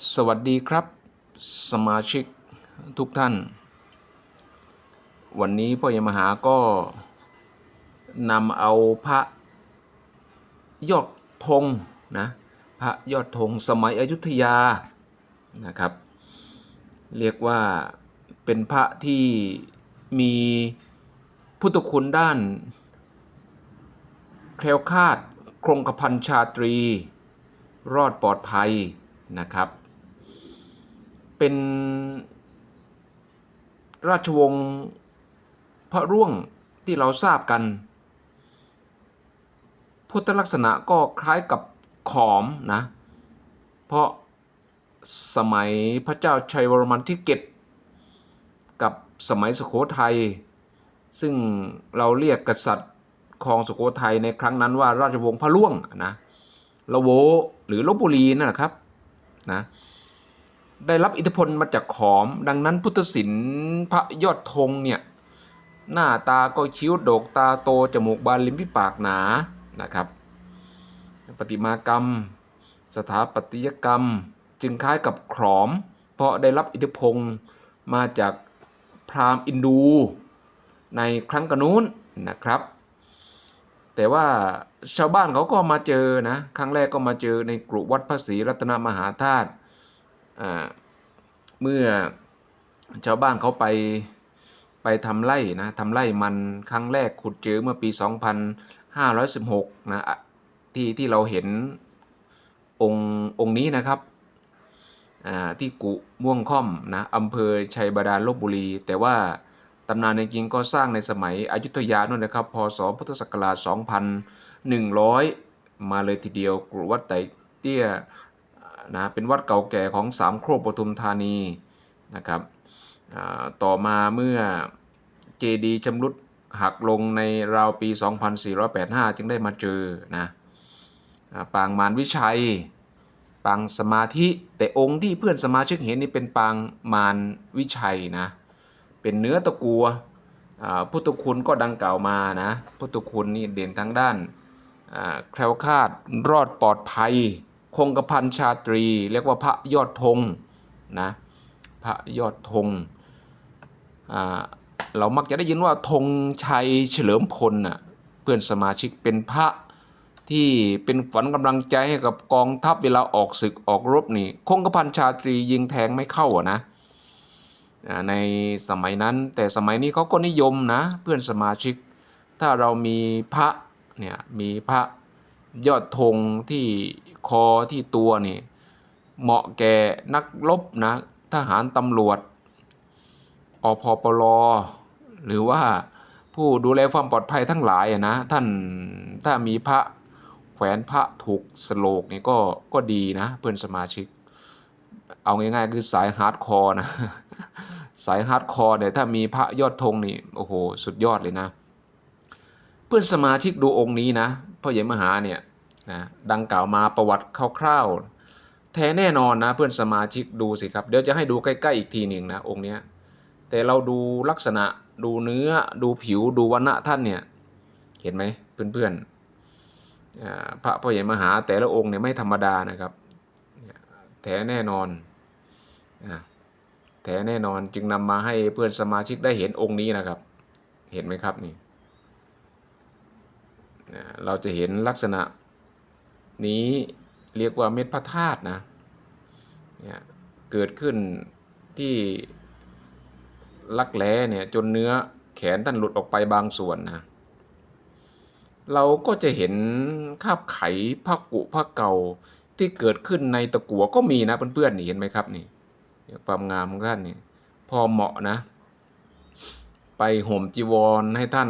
สวัสดีครับ สมาชิกทุกท่าน วันนี้พ่อใหญ่มหาก็นำเอาพระยอดธงนะพระยอดธงสมัยอยุธยานะครับ เรียกว่าเป็นพระที่มีพุทธคุณด้านแคล้วคลาดครงกระพันชาตรี รอดปลอดภัยนะครับ เป็นราชวงศ์พระร่วงที่เราทราบกัน พุทธลักษณะก็คล้ายกับขอมนะ เพราะสมัยพระเจ้าชัยวรมันที่เก็ดกับสมัยสุโขทัย ซึ่งเราเรียกกษัตริย์ครองสุโขทัยในครั้งนั้นว่าราชวงศ์พระล่วงนะละโวหรือลบบุรีนั่นแหละครับนะ ได้รับอิทธิพลมาจากขอม ดังนั้นพุทธศิลป์พระยอดธงเนี่ยหน้าตาก็คิ้วโดกตาโตจมูกบานลิ้มฝีปากหนานะครับประติมากรรม สถาปัตยกรรมจึงคล้ายกับขอม เพราะได้รับอิทธิพลมาจากพราหมณ์อินดูในครั้งกระนู้นนะครับ แต่ว่าชาวบ้านเขาก็มาเจอนะ ครั้งแรกก็มาเจอในกรุวัดพระศรีรัตนมหาธาตุ เมื่อชาวบ้านเขาไปไปทำไร่นะทำไร่มันครั้งแรกขุดเจอเมื่อปี 2516 นะอะที่ที่เราเห็นองค์องค์นี้นะครับอ่าที่กุม่วงค่อมนะอำเภอชัยบาดาลลบบุรี แต่ว่าตำนานในจริงก็สร้างในสมัยอยุธยานู่นนะครับ พศพุทธศักราช 2100 มาเลยทีเดียวกรุวัดไตเตี้ย นะเป็นวัดเก่าแก่ของสามโครกปทุมธานีนะครับต่อมาเมื่อเจดีชำรุดหักลงในราวปี 2485 จึงได้มาเจอนะปางมารวิชัย ปางสมาธิ แต่องค์ที่เพื่อนสมาชิกเห็นนี่เป็นปางมารวิชัยนะ เป็นเนื้อตะกัวพุทธคุณก็ดังกล่าวมานะ พุทธคุณนี่เด่นทั้งด้านแคล้วคลาดรอดปลอดภัย คงกระพันชาตรี เรียกว่าพระยอดธงนะพระยอดธงเรามักจะได้ยินว่าธงชัยเฉลิมพลน่ะเพื่อนสมาชิกเป็นพระที่เป็นฝันกำลังใจให้กับกองทัพเวลาออกศึกออกรบนี่คงกระพันชาตรียิงแทงไม่เข้าอะนะในสมัยนั้นแต่สมัยนี้เขาก็นิยมนะเพื่อนสมาชิก ถ้าเรามีพระเนี่ยมีพระยอดธงที่ คอที่ตัวนี่เหมาะแก่นักรบนะทหารตำรวจอพปลหรือว่าผู้ดูแลความปลอดภัยทั้งหลายอะนะท่านถ้ามีพระแขวนพระถูกสโลกนี่ก็ก็ดีนะเพื่อนสมาชิก เอาง่ายๆคือสายฮาร์ดคอร์นะสายฮาร์ดคอร์เนี่ยถ้ามีพระยอดธงนี่โอ้โหสุดยอดเลยนะ เพื่อนสมาชิกดูองค์นี้นะพ่อใหญ่มหาเนี่ย นะดังกล่าวมาประวัติคร่าวๆแท้แน่นอนนะเพื่อนสมาชิกดูสิครับ เดี๋ยวจะให้ดูใกล้ๆอีกทีหนึ่งนะองค์เนี้ยแต่เราดูลักษณะดูเนื้อดูผิวดูวัฒนะท่านเนี่ยเห็นไหมเพื่อนๆพระพ่อใหญ่มหาแต่ละองค์เนี่ยไม่ธรรมดานะครับแท้แน่นอนอแท้แน่นอนจึงนำมาให้เพื่อนสมาชิกได้เห็นองค์นี้นะครับ เห็นไหมครับนี่เราจะเห็นลักษณะ นี้เรียกว่าเม็ดพระธาตุนะเนี่ยเกิดขึ้นที่ลักแร้เนี่ยจนเนื้อแขนท่านหลุดออกไปบางส่วนนะเราก็จะเห็นคาบไขผ้ากุผ้าเก่าที่เกิดขึ้นในตะกั่วก็มีนะเพื่อนๆนี่เห็นไหมครับนี่ความงามของท่านนี่พอเหมาะนะ ไปห่มจีวรให้ท่าน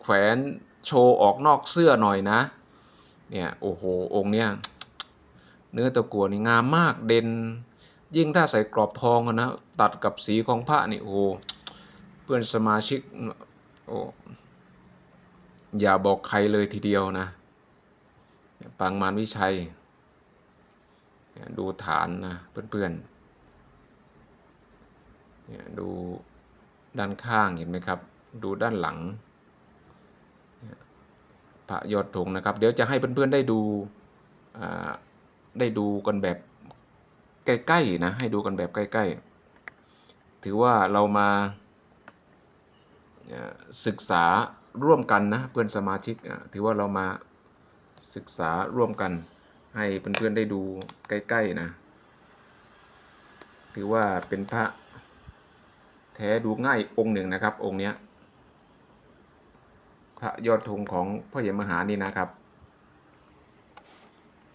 แขวนโชว์ออกนอกเสื้อหน่อยนะ เนี่ยโอ้โหองค์เนี้ยเนื้อตะกั่วนี่งามมากเด่น ยิ่งถ้าใส่กรอบทองนะตัดกับสีของพระนี่โอ้เพื่อนสมาชิกโอ้อย่าบอกใครเลยทีเดียวนะปางมารวิชัย ดูฐานนะเพื่อนๆดูด้านข้างเห็นไหมครับ ดูด้านหลัง พระยอดธงนะครับ เดี๋ยวจะให้เพื่อนๆได้ดูได้ดูกันแบบใกล้ๆนะให้ดูกันแบบใกล้ๆ ถือว่าเรามาศึกษาร่วมกันนะเพื่อนสมาชิกถือว่าเรามาศึกษาร่วมกันให้เพื่อนๆได้ดูใกล้ๆนะถือว่าเป็นพระแท้ดูง่ายองค์หนึ่งนะครับองค์เนี้ย พระยอดธงของพ่อใหญ่มหานี่นะครับ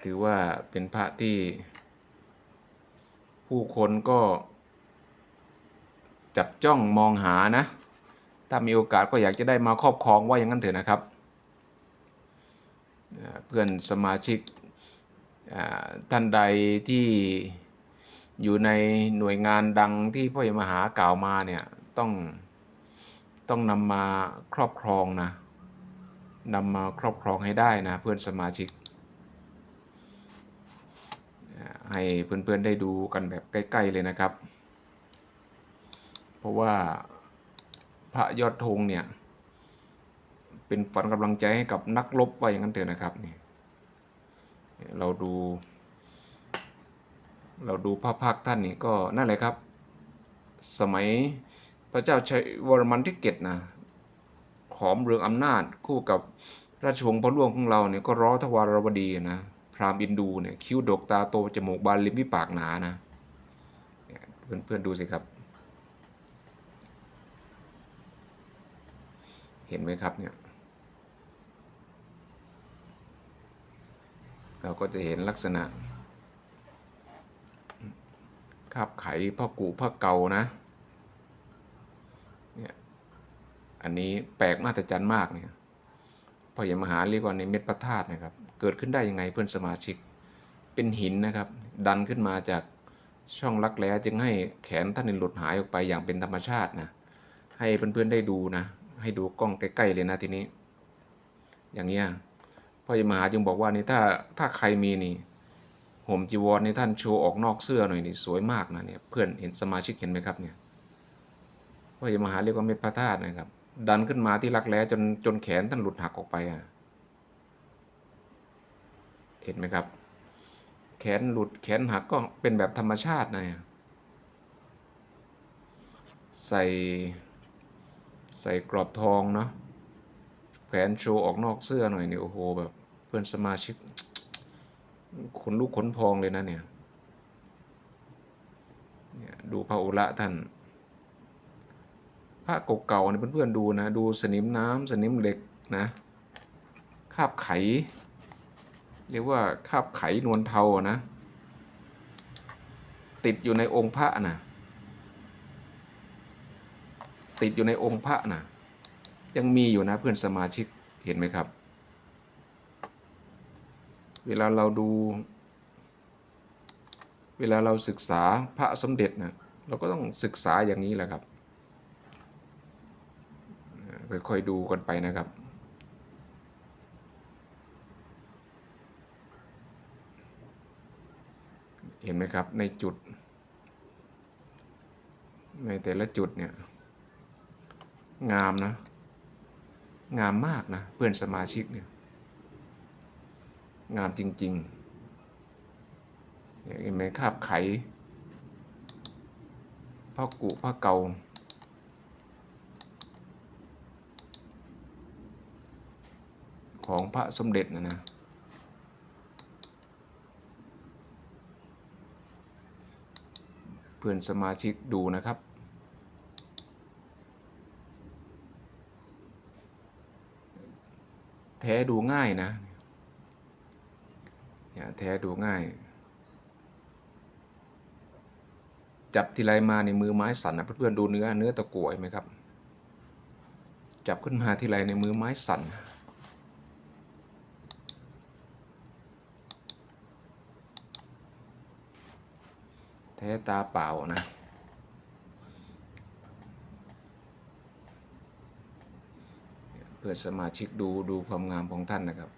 ถือว่าเป็นพระที่ ผู้คนก็ จับจ้องมองหานะ ถ้ามีโอกาสก็อยากจะได้มาครอบครองว่าอย่างนั้นเถอะนะครับ เพื่อนสมาชิกท่านใดที่อยู่ในหน่วยงานดังที่พ่อใหญ่มหากล่าวมาเนี่ยต้องต้องนำมาครอบครองนะ นำมาครอบครองให้ได้นะเพื่อนสมาชิก ให้เพื่อนๆได้ดูกันแบบใกล้ ๆ เลยนะครับ เพราะว่าพระยอดธงเนี่ย เป็นฝันกำลังใจให้กับนักรบว่าอย่างนั้นเถอะนะครับนี่เราดู เราดูพระพักท่านนี่ก็นั่นแหละครับ สมัยพระเจ้าชัยวรมันที่เกตนะ ขอมเรืองอำนาจ คู่กับราชวงศ์พระล่วงของเราเนี่ยก็ร้อทวารวดีนะพราหมณ์อินดูเนี่ยคิ้วดกตาโตจมูกบานลิ้นพิปากหนานะเนี่ยเพื่อนๆดูสิครับ เห็นไหมครับเนี่ยเราก็จะเห็นลักษณะคาบไขพ่อกูพ่อเกานะเนี่ย อันนี้แปลกมหัศจรรย์มากเนี่ยพ่อใหญ่มหาเรียกว่าในเม็ดพระธาตุนะครับ เกิดขึ้นได้ยังไงเพื่อนสมาชิก เป็นหินนะครับ ดันขึ้นมาจากช่องรักแร้จึงให้แขนท่านหลุดหายออกไปอย่างเป็นธรรมชาตินะ ให้เพื่อนๆได้ดูนะ ให้ดูกล้องใกล้ๆเลยนะทีนี้ อย่างเงี้ยพ่อใหญ่มหาจึงบอกว่านี่ถ้าถ้าใครมีนี่ห่มจีวรในท่านโชว์ออกนอกเสื้อหน่อยนี่สวยมากนะเนี่ยเพื่อนเห็นสมาชิกเห็นไหมครับเนี่ยพ่อใหญ่มหาเรียกว่าเม็ดพระธาตุนะครับ ดันขึ้นมาที่รักแร้จนจนแขนท่านหลุดหักออกไปอะเห็นไหมครับ แขนหลุดแขนหักก็เป็นแบบธรรมชาตินะเนี่ยใส่ใส่กรอบทองเนาะแขนโชว์ออกนอกเสื้อหน่อยเนี่ยโอ้โหแบบเพื่อนสมาชิกขนลุกขนพองเลยนะเนี่ยเนี่ยดูพระอุระท่าน พระเก่าๆเนี่ยเพื่อนๆดูนะ ดูสนิมน้ำสนิมเหล็กนะคาบไข เรียกว่าคาบไขนวลเทานะ ติดอยู่ในองค์พระนะติดอยู่ในองค์พระนะยังมีอยู่นะเพื่อนสมาชิกเห็นไหมครับ เวลาเราดู เวลาเราศึกษาพระสมเด็จนะเราก็ต้องศึกษาอย่างนี้แหละครับ ค่อยๆดูกันไปนะครับเห็นไหมครับในจุด ในแต่ละจุดเนี่ย งามนะ งามมากนะ เพื่อนสมาชิกเนี่ย งามจริงๆเห็นไหมคาบไขพ่อกุพ่อเกา ของพระสมเด็จนะนะเพื่อนสมาชิกดูนะครับแท้ดูง่ายนะเนี่ยแท้ดูง่าย จับทีไรมาในมือไม้สั่นนะเพื่อนๆดูเนื้อเนื้อตะกั่วไหมครับ จับขึ้นมาทีไรในมือไม้สั่น แท้ตาเปล่านะ เพื่อสมาชิกดูดูความงามของท่านนะครับ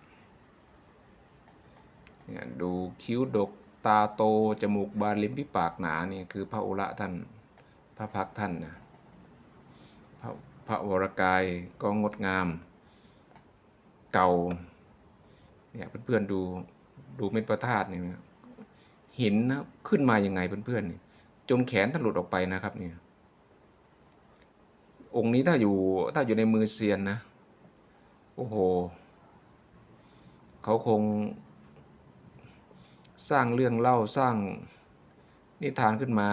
เนี่ยดูคิ้วดกตาโต จมูกบานลิ้นพิปากหนานี่คือพระอุระท่าน พระพักท่านนะพระพระวรกายก็งดงาม เก่าเนี่ยเพื่อนๆดูดูเม็ดพระธาตุนี่นะ หินนะขึ้นมายังไงเพื่อนๆนี่จนแขนท่านหลุดออกไปนะครับเนี่ยองค์นี้ถ้าอยู่ถ้าอยู่ในมือเซียนนะ โอ้โห เขาคง สร้างเรื่องเล่าสร้างนิทานขึ้นมา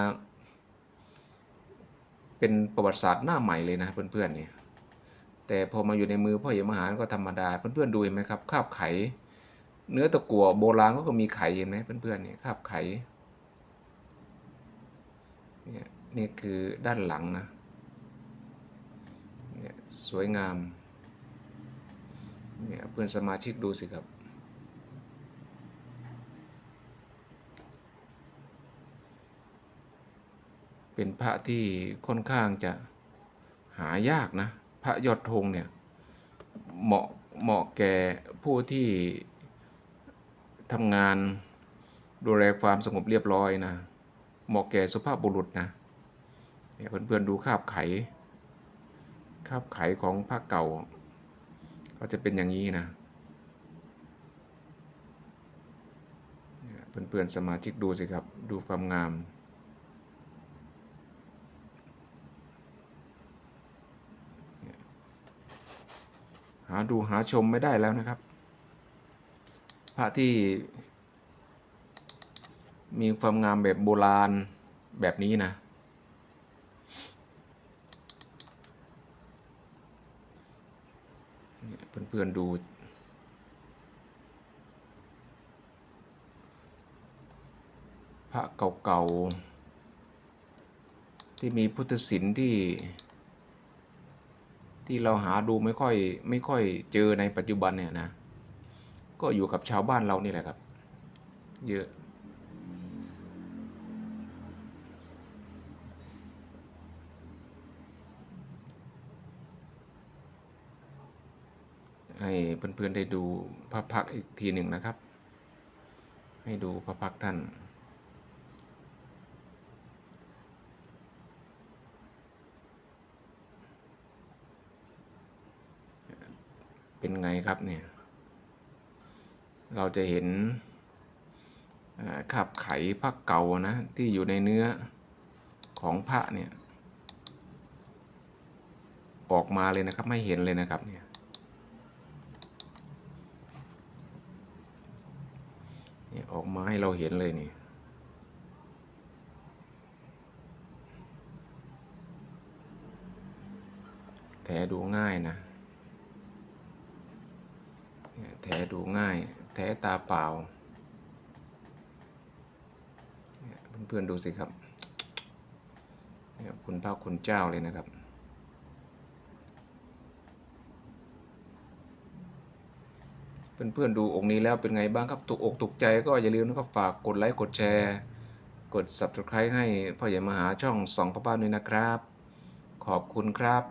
เป็นประวัติศาสตร์หน้าใหม่เลยนะเพื่อนๆเนี่ยแต่พอมาอยู่ในมือพ่อเหยมหาก็ธรรมดา เพื่อนๆดูเห็นไหมครับคาบไข เนื้อตะกั่วโบราณก็มีไข่เห็นไหมเพื่อนๆเนี่ยคาบไข่เนี่ยนี่คือด้านหลังนะเนี่ยสวยงามเนี่ยเพื่อนสมาชิกดูสิครับ เป็นพระที่ค่อนข้างจะหายากนะ พระยอดธงเนี่ยเหมาะเหมาะแก่ผู้ที่ ทำงานดูแลความสงบเรียบร้อยนะเหมาะแก่สุภาพบุรุษนะเนี่ยเพื่อนๆดูคาบไขคาบไขของพระเก่า ก็จะเป็นอย่างนี้นะเพื่อนๆสมาชิกดูสิครับ ดูความงาม หาดูหาชมไม่ได้แล้วนะครับ พระที่ มีความงามแบบโบราณแบบนี้นะ เพื่อนๆดูพระเก่าๆ ที่มีพุทธศิลป์ที่ ที่เราหาดูไม่ค่อยไม่ค่อยเจอในปัจจุบันเนี่ยนะ ก็อยู่กับชาวบ้านเรานี่แหละครับ เยอะ ให้เพื่อนๆได้ดูพระพักอีกทีหนึ่งนะครับ ให้ดูพระพักท่านเป็นไงครับเนี่ย เราจะเห็นอ่าขับไขพระเก่านะที่อยู่ในเนื้อของพระเนี่ยออกมาเลยนะครับไม่เห็นเลยนะครับเนี่ยออกมาให้เราเห็นเลยนี่แถดูง่ายนะเนี่ยแถดูง่าย แถตาเปล่าเพื่อนๆดูสิครับเนี่ยคุณพระคุณเจ้าเลยนะครับ เพื่อนๆดูองค์นี้แล้วเป็นไงบ้างครับถูกอกถูกใจก็อย่าลืมนะครับฝากกดไลค์กดแชร์ กด subscribe ให้พ่อใหญ่มหาช่องสองพระบ้านด้วยนะครับ ขอบคุณครับ